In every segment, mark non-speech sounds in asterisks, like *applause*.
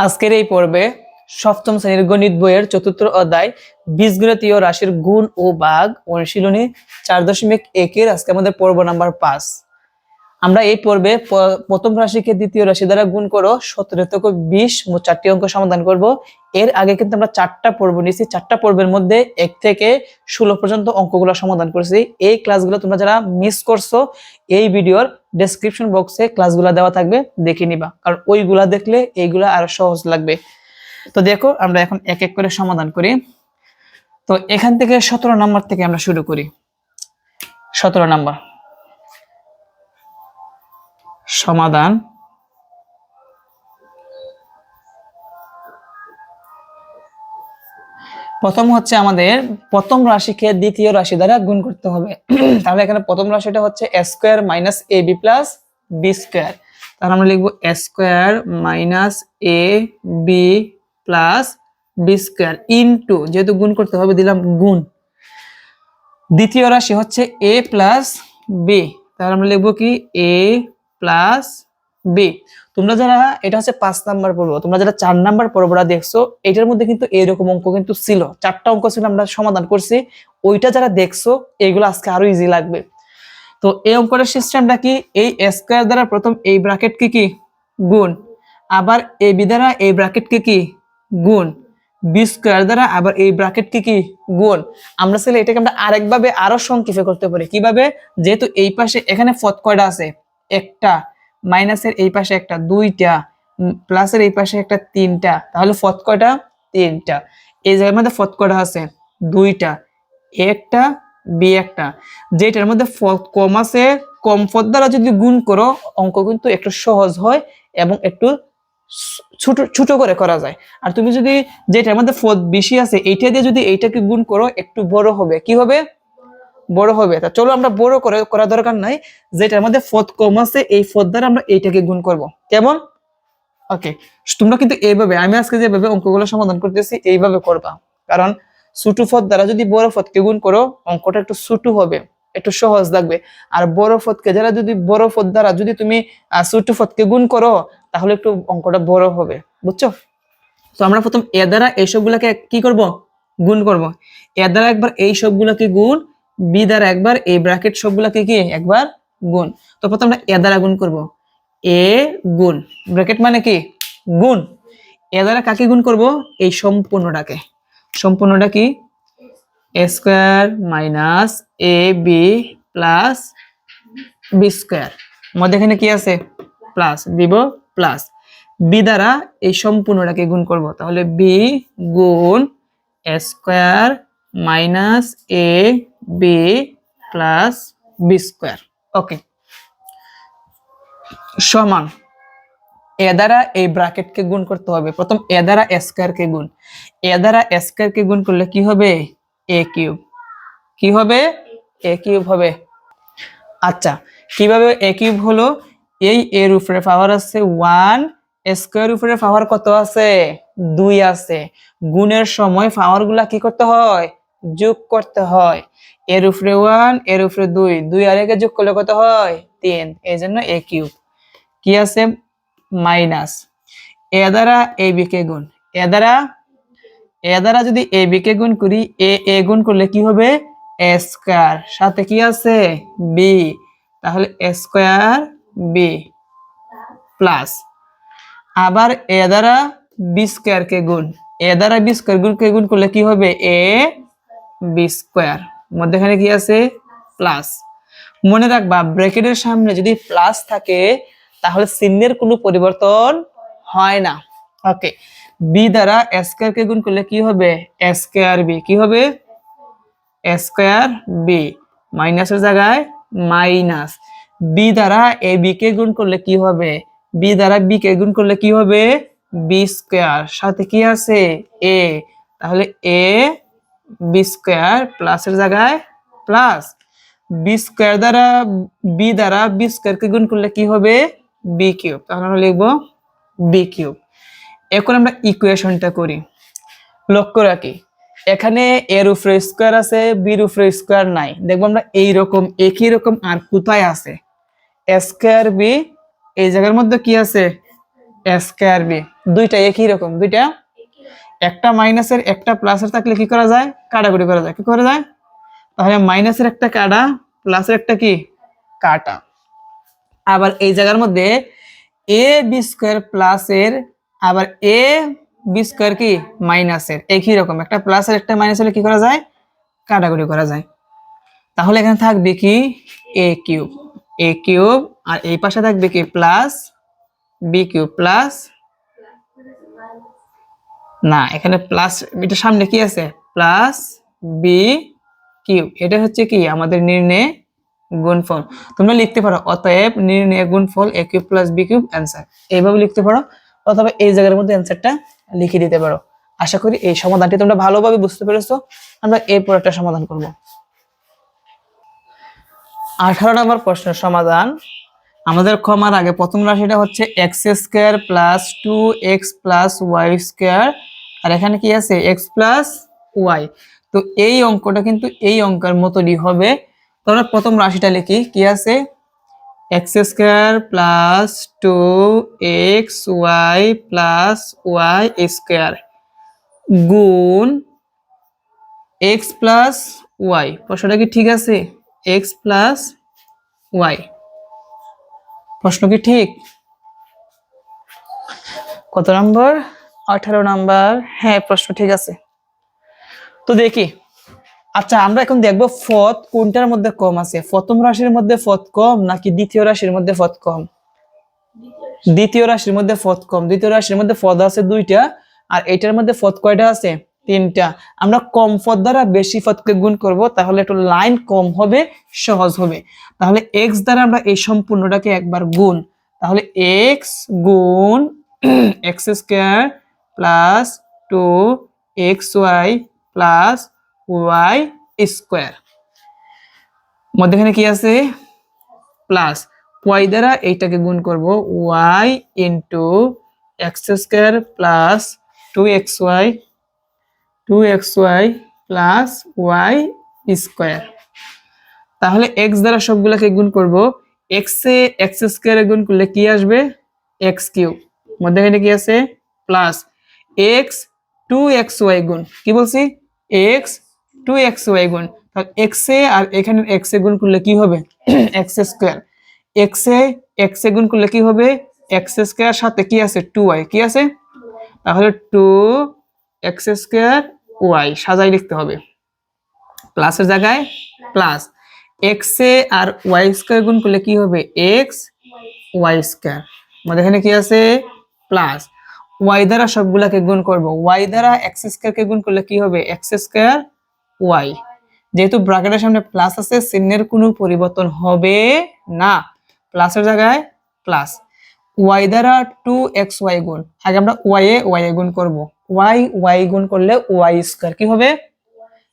আজকের এই পর্বে সপ্তম শ্রেণির গণিত বইয়ের চতুর্থ অধ্যায় বীজগণিতীয় রাশির গুণ ও বাঘ অনুশীলনী চার দশমিক একের আজকে আমাদের পর্ব নাম্বার পাঁচ। আমরা এই পর্বে প্রথম রাশিকে দ্বিতীয় রাশি দ্বারা গুণ করো, সতেরো থেকে বিশ, মোট চারটি অঙ্ক সমাধান করব। এর আগে কিন্তু আমরা চারটা পর্ব নিয়েছি। চারটা পর্বের মধ্যে এক থেকে ষোলো পর্যন্ত অঙ্কগুলো সমাধান করেছি। এই ক্লাসগুলো তোমরা যারা মিস করছ, এই ভিডিওর ডেসক্রিপশন বক্সে ক্লাসগুলো দেওয়া থাকবে, দেখে নিবা। কারণ ওইগুলা দেখলে এইগুলা আরও সহজ লাগবে। তো দেখো, আমরা এখন এক এক করে সমাধান করি। তো এখান থেকে সতেরো নাম্বার থেকে আমরা শুরু করি। সতেরো নাম্বার। সমাধান। প্রথম হচ্ছে আমাদের প্রথম রাশিকে দ্বিতীয় রাশি দ্বারা গুণ করতে হবে। *clears throat* তাহলে এখানে প্রথম রাশিটা হচ্ছে square minus A B plus B square. তাহলে আমরা লিখব square minus A B plus B square into, যেহেতু গুণ করতে হবে, দিলাম গুণ। দ্বিতীয় রাশি হচ্ছে এ প্লাস বি। তাহলে আমরা লিখব কি? এ প্লাস বি তোমরা যারা, এটা হচ্ছে পাঁচ নাম্বার পর্ব, তোমরা যারা চার নাম্বার পর্বটা দেখছ, এটার মধ্যে কিন্তু এরকম অঙ্ক কিন্তু ছিল। চারটা অঙ্ক ছিল, আমরা সমাধান করছি। ওইটা যারা দেখছ, এগুলো আজকে আরও ইজি লাগবে। তো এই অঙ্কটার সিস্টেমটা কি? এই স্কোয়ার দ্বারা প্রথম এই ব্র্যাকেট কি কি? গুণ। আবার এই বি দ্বারা এই ব্র্যাকেট কি কি? গুণ। বি স্কোয়ার দ্বারা আবার এই ব্র্যাকেট কি কি? গুণ। আমরা চাইলে এটাকে আমরা আরেকভাবে আরও সংক্ষেপে করতে পারি। কীভাবে? যেহেতু এই পাশে এখানে ফত কয়টা আছে। একটা, মাইনাসের এই পাশে একটা, দুইটা প্লাসের এই পাশে একটা, তিনটা, তাহলে ফত তিনটা। এই জায়গার মধ্যে ফত কয়টা আছে? দুইটা। একটা, বি একটা। যেটার মধ্যে ফত কম আছে, কম ফত দ্বারা যদি গুণ করো, অঙ্ক কিন্তু একটু সহজ হয় এবং একটু ছোট ছোট করে করা যায়। আর তুমি যদি যেটার মধ্যে ফত বেশি আছে, এইটা দিয়ে যদি এইটাকে গুণ করো, একটু বড় হবে। কি হবে? বড় হবে। তা চলো আমরা বড় করে, করা দরকার নাই। যেটার মধ্যে ফত কম আছে, এই ফত দ্বারা আমরা এইটাকে গুণ করব। কেমন? ওকে তোমরা কিন্তু এইভাবে, আমি আজকে যেভাবে অঙ্কগুলো সমাধান করতেছি, এইভাবে করবা। কারণ ছোট ফত দ্বারা যদি বড় ফতকে গুণ করো, অঙ্কটা একটু ছোট হবে, একটু সহজ লাগবে। আর বড় ফতকে যারা যদি, বড় ফত দ্বারা যদি তুমি ছোট ফতকে গুণ করো, তাহলে একটু অঙ্কটা বড় হবে। বুঝছ? তো আমরা প্রথম এ দ্বারা এই সবগুলাকে কি করব? গুণ করব। এ দ্বারা একবার এই সবগুলাকে গুণ বি দ্বারা একবার, এই ব্র্যাকেট সবগুলাকে কি? একবার গুণ। তো প্রথম আমরা এ দ্বারা গুণ করব। এ গুণ। ব্র্যাকেট মানে কি? গুণ। এ দ্বারা কাকে গুণ করব? এই সম্পূর্ণটাকে। সম্পূর্ণটা কি? A square minus A B plus B square. মধ্যে এখানে কি আছে? প্লাস, দিব প্লাস। বি দ্বারা এই সম্পূর্ণটাকে গুণ করব। তাহলে বি গুণ A square minus A B plus B square okay সমান এ দ্বারা এই ব্র্যাকেটকে গুণ করতে হবে। প্রথম এ দ্বারা কে গুণ। এ দ্বারা কে গুণ করলে কি হবে? এ কিউব কি হবে? এ কিউব হবে। আচ্ছা কীভাবে এ কিউব হলো? এই এর উপরে পাওয়ার আছে ওয়ান স্কোয়ার উপরে পাওয়ার কত আছে? দুই আছে। গুণের সময় পাওয়ারগুলা কি করতে হয়? যোগ করতে হয়। এর উপরে ওয়ানের উপরে দুই। দুই আর একে যোগ করলে কত হয়? তিন। এই জন্য এ কিউব কি আছে? মাইনাস এ দ্বারা এ বি কে গুণ। এ দ্বারা এ দ্বারা যদি এ বি কে গুণ করি এ এ গুণ করলে কি হবে? স্কোয়ার সাথে কি আছে? বি তাহলে স্কোয়ার বি প্লাস আবার এ দ্বারা বি স্কোয়ার কে গুণ। এ দ্বারা বি স্কোয়ার গুণ কে গুণ করলে কি হবে? এ বি স্কোয়ার মধ্যেখানে কি আছে? প্লাস মনে রাখবা ব্র্যাকেটের সামনে যদি প্লাস থাকে, তাহলে চিহ্নের কোনো পরিবর্তন হয় না। ওকে বি দ্বারা স্কোয়ার কে গুণ করলে কি হবে? স্কোয়ার বি কি হবে? স্কোয়ার বি মাইনাসের জায়গায় মাইনাস বি দ্বারা এ বি কে গুণ করলে কি হবে? বি দ্বারা বি কে গুণ করলে কি হবে? বি স্কোয়ার সাথে কি আছে? এ তাহলে এ বি স্কোয়ার প্লাসের জায়গায় প্লাস বি স্কোয়ার দ্বারা বি দ্বারা বি স্কোয়ার কে গুণ করলে কি হবে? বি কিউব তাহলে আমরা লিখব বি কিউব এখন আমরা ইকুয়েশনটা করি। লক্ষ্য রাখি, এখানে এর উপরে স্কোয়ার আছে বির উপরে স্কোয়ার নাই। দেখব আমরা এইরকম, একই রকম আর কোথায় আছে? স্কোয়ার বি এই জায়গার মধ্যে কি আছে? স্কোয়ার বি দুইটা একই রকম, দুইটা একটা মাইনাসের একটা প্লাসের থাকলে কি করা যায়? কাটাকুটি করা যায়। কি করা যায়? তাহলে মাইনাসের একটা কাটা, প্লাসের একটা কি? কাটা। আবার এই জায়গার মধ্যে এ বি স্কোয়ার প্লাসের আবার এ বি স্কোয়ার কি? মাইনাসের। একই রকম? একটা প্লাসের একটা মাইনাস হলে কি করা যায়? কাটাকুটি করা যায়। তাহলে এখানে থাকবে কি? এ কিউব এ কিউব আর এই পাশে থাকবে কি? প্লাস বি কিউব প্লাস না, এখানে প্লাস এটা সামনে কি আছে? প্লাস বি কিউ এটা হচ্ছে কি? আমাদের নির্ণয় গুণফল। তোমরা লিখতে পারো, অতএব নির্ণয় গুণফল A cube plus B cube answer এইভাবে লিখতে পারো, অথবা এই জায়গার মধ্যে অ্যান্সারটা লিখে দিতে পারো। আশা করি এই সমাধানটি তোমরা ভালোভাবে বুঝতে পেরেছ। আমরা এরপর একটা সমাধান করব। আঠারো নম্বর প্রশ্নের সমাধান। আমাদের ক্ষমার আগে প্রথম রাশিটা হচ্ছে X square plus two X plus Y square আর এখানে কি আছে? এক্স প্লাস ওয়াই তো এই অঙ্কটা কিন্তু এই অঙ্কের মতোই হবে। তো আমরা প্রথম রাশিটা লিখি। কি আছে? X square plus two X Y plus Y square গুণ এক্স প্লাস ওয়াই প্রশ্নটা কি ঠিক আছে? এক্স প্লাস ওয়াই প্রশ্ন কি ঠিক? কত নম্বর? আঠারো নাম্বার। হ্যাঁ প্রশ্ন ঠিক আছে। তো দেখি। আচ্ছা আমরা এখন দেখব ফত কোনটার মধ্যে কম আছে। প্রথম রাশির মধ্যে ফত কম নাকি দ্বিতীয় রাশির মধ্যে ফত কম? দ্বিতীয় রাশির মধ্যে ফত কম। দ্বিতীয় রাশির মধ্যে ফদ আছে দুইটা আর এটার মধ্যে ফত কয়টা আছে? তিনটা। আমরা কম পদ দ্বারা বেশি পদকে গুণ করব, তাহলে একটু লাইন কম হবে, সহজ হবে। তাহলে এক্স দ্বারা আমরা এই সম্পূর্ণটাকে একবার গুণ। তাহলে এক্স গুণ *clears throat* X square plus two X Y plus Y square মধ্যেখানে কি আছে? প্লাস ওয়াই দ্বারা এইটাকে গুণ করব Y into X square plus two X Y two X Y plus Y square তাহলে এক্স দ্বারা সবগুলোকে গুণ করব। এক্স এক্স স্কোয়ারে গুণ করলে কি আসবে? এক্স কিউ মধ্যেখানে কি আছে? Plus X two X Y গুণ। কি বলছি? এক্স টু এক্স ওয়াই গুণ। এক্স এ আর এখানে এক্স এ গুণ করলে কি হবে? এক্স স্কোয়ার এক্স এ গুণ করলে কি হবে? এক্স স্কোয়ার সাথে কি আছে? টু ওয়াই কি আছে? তাহলে টু এক্স স্কোয়ার ওয়াই সাজাই লিখতে হবে। প্লাসের জায়গায় প্লাস এক্স এ আর ওয়াই স্কোয়ার গুণ করলে কি হবে? এক্স ওয়াই স্কোয়ার আমাদের এখানে কি আছে? প্লাস ওয়াই দ্বারা সবগুলাকে গুণ করব। ওয়াই দ্বারা এক্স স্কোয়ারকে গুণ করলে কি হবে? এক্স স্কোয়ার ওয়াই যেহেতু ব্র্যাকেটের সামনে প্লাস আছে চিহ্নের কোনো পরিবর্তন হবে না। প্লাসের জায়গায় প্লাস ওয়াই দ্বারা টু এক্স ওয়াই গুণ। আগে আমরা ওয়াই এ ওয়াই এ গুণ করব। ওয়াই ওয়াই গুণ করলে ওয়াই স্কোয়ার কি হবে?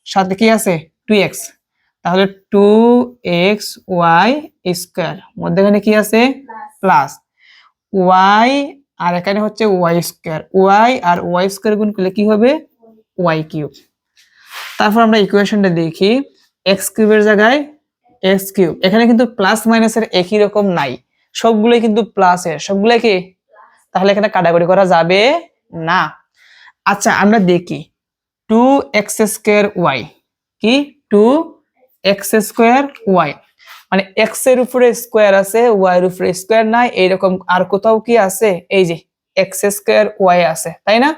সাথে কি আছে? টু এক্স তাহলে টু এক্স ওয়াই স্কোয়ার মধ্যেখানে কি আছে? প্লাস ওয়াই আর এখানে হচ্ছে ওয়াই স্কোয়ার ওয়াই আর ওয়াই স্কোয়ার গুণ করলে কি হবে? ওয়াই কিউব তারপর আমরা ইকুয়েশনটা দেখি। এক্স কিউবের জায়গায় এক্স কিউব এখানে কিন্তু প্লাস মাইনাসের একই রকম নাই। সবগুলোই কিন্তু প্লাসের সবগুলোই কি? তাহলে এখানে কাটাকুটি করা যাবে না। আচ্ছা আমরা দেখি। টু এক্স স্কোয়ার ওয়াই কি? টু এক্স স্কোয়ার ওয়াই মানে এক্সের উপরে স্কোয়ার আছে ওয়াই এর উপরে স্কোয়ার নাই, এইরকম আর কোথাও কি আছে? এই যে এক্স স্কোয়ার ওয়াই আছে, তাই না?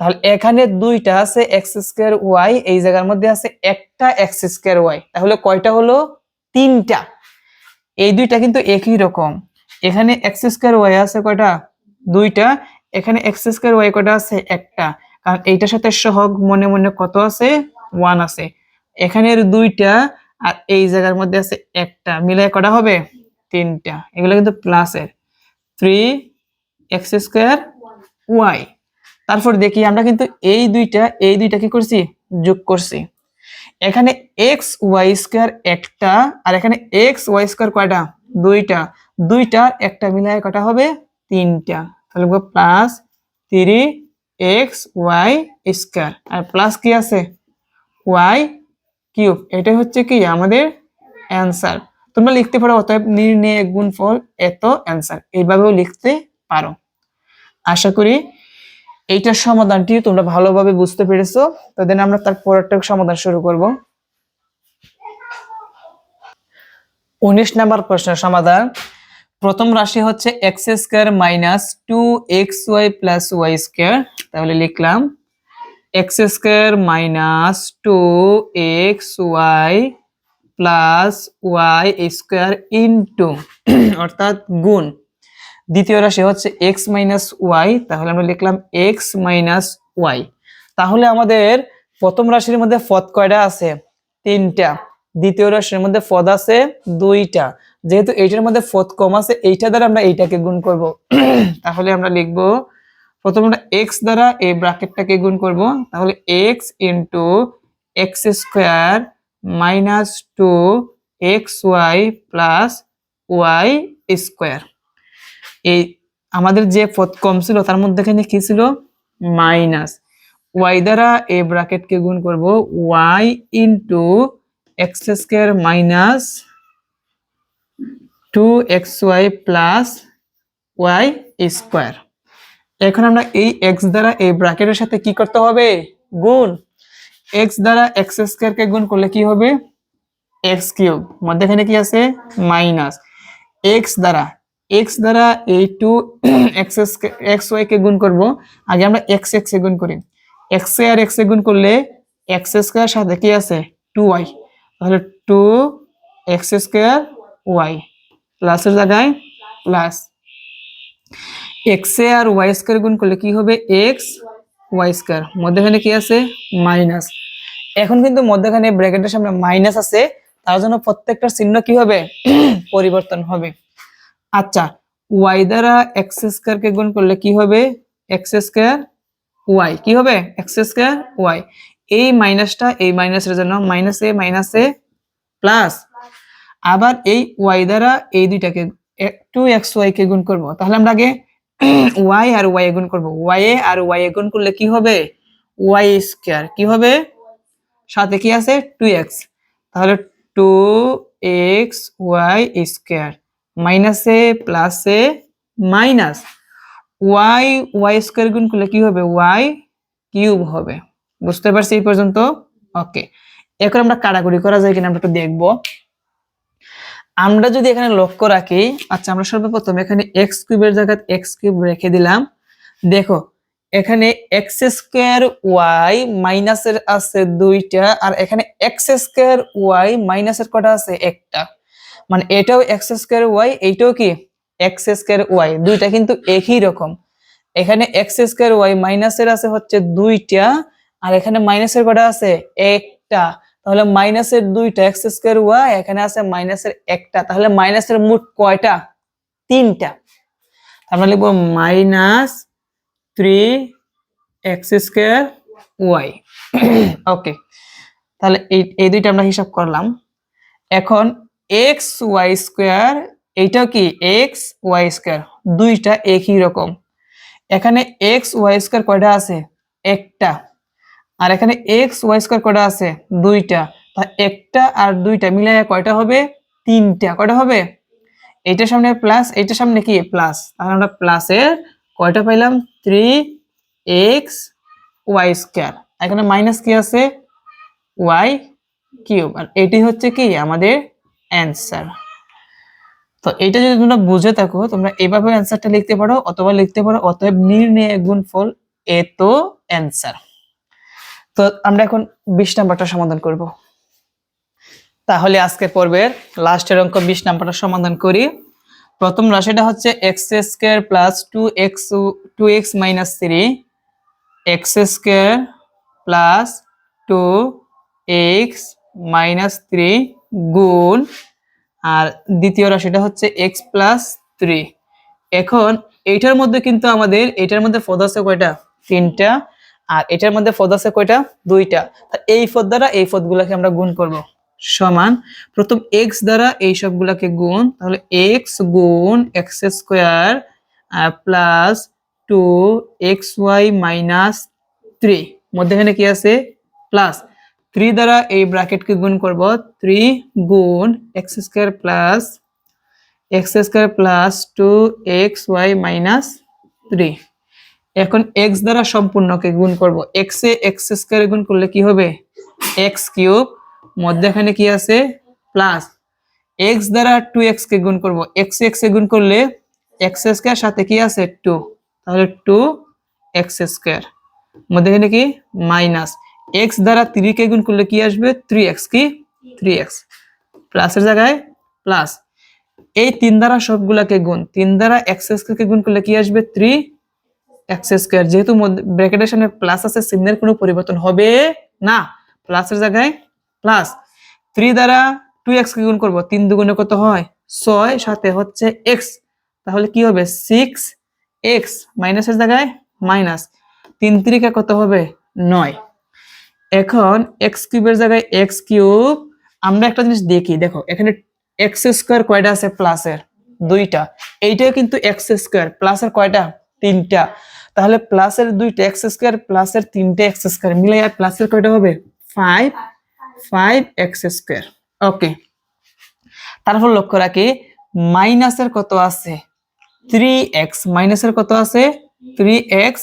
তাহলে এখানে দুইটা আছে এক্স স্কোয়ার ওয়াই এই জায়গার মধ্যে আছে একটা এক্স স্কোয়ার ওয়াই তাহলে কয়টা হলো? তিনটা। এই দুইটা কিন্তু একই রকম। এখানে এক্স স্কোয়ার ওয়াই আছে কয়টা? দুইটা। এখানে এক্স স্কোয়ার ওয়াই কয়টা আছে? একটা। কারণ এইটার সাথে সহগ মনে মনে কত আছে? ওয়ান আছে। এখানের দুইটা আর এই জায়গার মধ্যে আছে একটা। মিলে কটা হবে তিনটা। এগুলো কিন্তু প্লাসের থ্রি এক্স স্কোয়ার ওয়াই তারপর দেখি আমরা কিন্তু এই দুইটা এই দুইটা কি করছি? যোগ করছি। এখানে এক্স ওয়াই স্কোয়ার একটা আর এখানে এক্স ওয়াই স্কোয়ার কয়টা? দুইটা। দুইটা, একটা মিলায় কটা হবে? তিনটা। তাহলে plus three x y square আর প্লাস কি আছে? ওয়াই কিউব, এটাই হচ্ছে কি আমাদের অ্যান্সার তোমরা লিখতে পারো, অতএব নির্ণয় গুণফল এত অ্যান্সার এইভাবেও লিখতে পারো। আশা করি এইটার সমাধানটি তোমরা ভালোভাবে বুঝতে পেরেছ। তো দেন আমরা তার পরেরটা সমাধান শুরু করব। উনিশ নাম্বার প্রশ্নের সমাধান। প্রথম রাশি হচ্ছে x square minus two x y plus y square তাহলে লিখলাম x square minus two x y plus y square into অর্থাৎ গুণ। দ্বিতীয় রাশি হচ্ছে এক্স মাইনাস ওয়াই তাহলে আমরা লিখলাম এক্স মাইনাস ওয়াই তাহলে আমাদের প্রথম রাশির মধ্যে পদ কয়টা আছে? তিনটা। দ্বিতীয় রাশির মধ্যে পদ আছে দুইটা। যেহেতু এইটার মধ্যে পদ কম আছে, এইটা দ্বারা আমরা এইটাকে গুণ করব। *clears throat* তাহলে আমরা লিখব প্রথমে আমরা এক্স দ্বারা এই ব্র্যাকেটটাকে গুণ করব। তাহলে x into x square minus two x y plus y square এই আমাদের যে পদ কম ছিল, তার মধ্যে এখানে কি ছিল? মাইনাস ওয়াই দ্বারা এই ব্র্যাকেটকে গুণ করব y into x square minus two x y plus y square এখন আমরা এই এক্স দ্বারা এই ব্র্যাকেটের সাথে কি করতে হবে? গুণ এক্স দ্বারা এক্স স্কোয়ারকে গুণ করলে কি হবে? X cube. মধ্যেখানে কি আছে? মাইনাস। এক্স দ্বারা এক্স দ্বারা এই টু এক্স এক্স ওয়াই কে গুণ করব। আগে আমরা এক্স এক্স এ গুণ করি। এক্স এ আর এক্স এ গুণ করলে এক্স স্কোয়ার সাথে কি আছে? টু ওয়াই তাহলে টু এক্স স্কোয়ার ওয়াই প্লাসের জায়গায় প্লাস এক্স এ আর ওয়াই স্কোয়ার গুণ করলে কি হবে? এক্স ওয়াই স্কোয়ার মধ্যখানে কি আছে? মাইনাস এখন কিন্তু মধ্যখানে ব্র্যাকেটের সামনে মাইনাস আছে, তার জন্য প্রত্যেকটা চিহ্ন কি হবে? *clears throat* পরিবর্তন হবে। আচ্ছা ওয়াই দ্বারা এক্স স্কোয়ার কে গুণ করলে কি হবে? এক্স স্কোয়ার ওয়াই কি হবে? এক্স স্কোয়ার ওয়াই এই মাইনাসটা এই মাইনাসের জন্য মাইনাস এ মাইনাস এ প্লাস আবার এই ওয়াই দ্বারা এই দুইটাকে টু এক্স ওয়াই কে গুণ করব। তাহলে আমরা আগে ওয়াই আর ওয়াই গুণ করব। ওয়াই এ আর ওয়াই গুণ করলে কি হবে? ওয়াই স্কোয়ার কি হবে? সাথে কি আছে? টু এক্স তাহলে টু এক্স ওয়াই স্কোয়ার মাইনাসে প্লাসে মাইনাস ওয়াই ওয়াই স্কোয়ার গুণ করলে কি হবে? ওয়াই কিউব হবে। বুঝতে পারছি এই পর্যন্ত? ওকে এখন আমরা কাটাকুটি করা যায় কিনা আমরা একটু দেখব। আমরা যদি এখানে লক্ষ্য রাখি আচ্ছা আমরা সর্বপ্রথম এখানে এক্স কিউবের জায়গায় এক্স কিউব রেখে দিলাম। দেখো, এখানে এক্স স্কোয়ার ওয়াই মাইনাসের আছে দুইটা, আর এখানে এক্স স্কোয়ার ওয়াই মাইনাসের কটা আছে? একটা। মানে এটাও এক্স স্কোয়ার ওয়াই এইটাও কি? এক্স স্কোয়ার ওয়াই দুইটা কিন্তু একই রকম। এখানে এক্স স্কোয়ার ওয়াই মাইনাসের আছে হচ্ছে দুইটা, আর এখানে মাইনাসের কটা আছে? একটা। তাহলে মাইনাসের দুইটা এক্স স্কোয়ার ওয়াই, এখানে আছে মাইনাসের একটা। তাহলে মাইনাসের মোট কয়টা? তিনটা। আমরা লিখব minus three x square y. Okay. তাহলে এই এই দুইটা আমরা হিসাব করলাম। এখন এক্স ওয়াই স্কোয়ার এইটাও কি? X y square. দুইটা একই রকম। এখানে এক্স ওয়াই স্কোয়ার কয়টা আছে? একটা। আর এখানে এক্স ওয়াই স্কোয়ার কটা আছে? দুইটা। তা একটা আর দুইটা মিলে কয়টা হবে? তিনটা। কয়টা হবে? এইটার সামনে প্লাস এইটার সামনে কি? প্লাস তাহলে আমরা প্লাসের কয়টা পাইলাম? থ্রি এক্স ওয়াই স্কোয়ার এখানে মাইনাস কি আছে? ওয়াই কিউব আর এটি হচ্ছে কি? আমাদের অ্যান্সার তো এটা যদি তোমরা বুঝে থাকো, তোমরা এভাবে অ্যান্সারটা লিখতে পারো অথবা লিখতে পারো, অতএব নির্ণয় গুণফল তো অ্যান্সার তো আমরা এখন বিশ নাম্বারটা সমাধান করব। তাহলে আজকে পর্বের লাস্টের অঙ্ক বিশ নাম্বারটা সমাধান করি। প্রথম রাশিটা হচ্ছে x square plus two x two x minus three x square plus two x minus three গুণ, আর দ্বিতীয় রাশিটা হচ্ছে এক্স প্লাস থ্রি এখন এইটার মধ্যে কিন্তু আমাদের এটার মধ্যে পদ আছে কয়টা? তিনটা। আর এটার মধ্যে পদ আছে কয়টা? দুইটা। এই পদ দ্বারা এই পদগুলোকে আমরা গুণ করব। সমান। প্রথম এক্স দ্বারা এই সবগুলাকে গুণ, তাহলে এক্স গুণ x square plus two x y minus three মধ্যেখানে কি আছে? প্লাস থ্রি দ্বারা এই ব্র্যাকেটকে গুণ করব। থ্রি গুণ x square plus x square plus two x y minus three এখন এক্স দ্বারা সম্পূর্ণকে গুণ করব। এক্স এ এক্স স্কোয়ারে গুণ করলে কি হবে? এক্স কিউব মধ্যখানে কি আছে? প্লাস এক্স দ্বারা টু এক্স কে গুণ করব। এক্স এক্স এ গুণ করলে এক্স স্কোয়ার সাথে কি আছে? টু তাহলে টু এক্স স্কোয়ার মধ্যখানে কি? মাইনাস এক্স দ্বারা থ্রি কে গুণ করলে কি আসবে? থ্রি এক্স কি? থ্রি এক্স প্লাসের জায়গায় প্লাস এই তিন দ্বারা সবগুলাকে গুণ। তিন দ্বারা এক্স স্কোয়ারকে গুণ করলে কি আসবে? থ্রি এক্স স্কোয়ার যেহেতু ব্র্যাকেটের সামনে প্লাস আছে চিহ্নের কোনো পরিবর্তন হবে না। প্লাসের জায়গায় প্লাস থ্রি দ্বারা টু এক্স কে গুণ করব, তিন দুগুণে কত হয়? ছয়, সাথে হচ্ছে এক্স তাহলে কি হবে? সিক্স এক্স মাইনাসের জায়গায় মাইনাস তিন তিরিকা কত হবে? নয়। এখন এক্স কিউবের জায়গায় এক্স কিউব আমরা একটা জিনিস দেখি। দেখো, এখানে এক্স স্কোয়ার কয়টা আছে? প্লাসের দুইটা। এইটাও কিন্তু এক্স স্কোয়ার প্লাসের কয়টা? তিনটা। তাহলে প্লাসের দুইটা এক্স স্কোয়ার প্লাসের তিনটে এক্স স্কোয়ার মিলে আর প্লাসের কয়টা হবে? Five five x square okay তারপর লক্ষ্য রাখি মাইনাসের কত আছে? থ্রি এক্স মাইনাসের কত আছে? থ্রি এক্স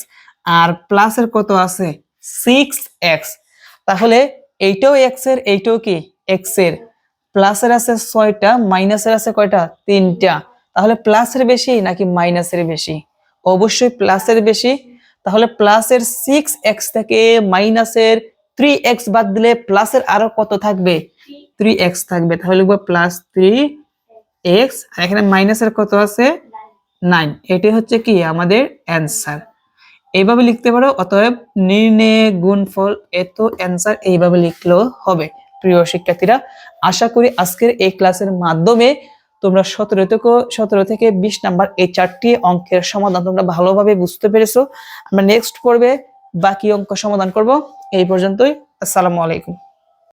আর প্লাসের কত আছে? সিক্স এক্স তাহলে এইটাও এক্সের, এইটাও কি? এক্সের। প্লাসের আছে ছয়টা মাইনাসের আছে কয়টা? তিনটা। তাহলে প্লাসের বেশি নাকি মাইনাসের বেশি? অবশ্যই প্লাসের বেশি। তাহলে প্লাসের সিক্স এক্স থেকে মাইনাসের থ্রি এক্স বাদ দিলে প্লাসের আরও কত থাকবে? থ্রি এক্স থাকবে। তাহলে লিখব প্লাস থ্রি এক্স আর এখানে মাইনাসের কত আছে? নাইন এটি হচ্ছে কি? আমাদের অ্যান্সার এইভাবে লিখতে পারো, অতএব নির্ণয় গুণফল এত অ্যান্সার এইভাবে লিখলেও হবে। প্রিয় শিক্ষার্থীরা, আশা করি আজকের এই ক্লাসের মাধ্যমে তোমরা সতেরো থেকে সতেরো থেকে বিশ নাম্বার এই চারটি অঙ্কের সমাধান তোমরা ভালোভাবে বুঝতে পেরেছ। আমরা নেক্সট পর্বে বাকি অঙ্ক সমাধান করব। এই পর্যন্তই। আসসালামু আলাইকুম।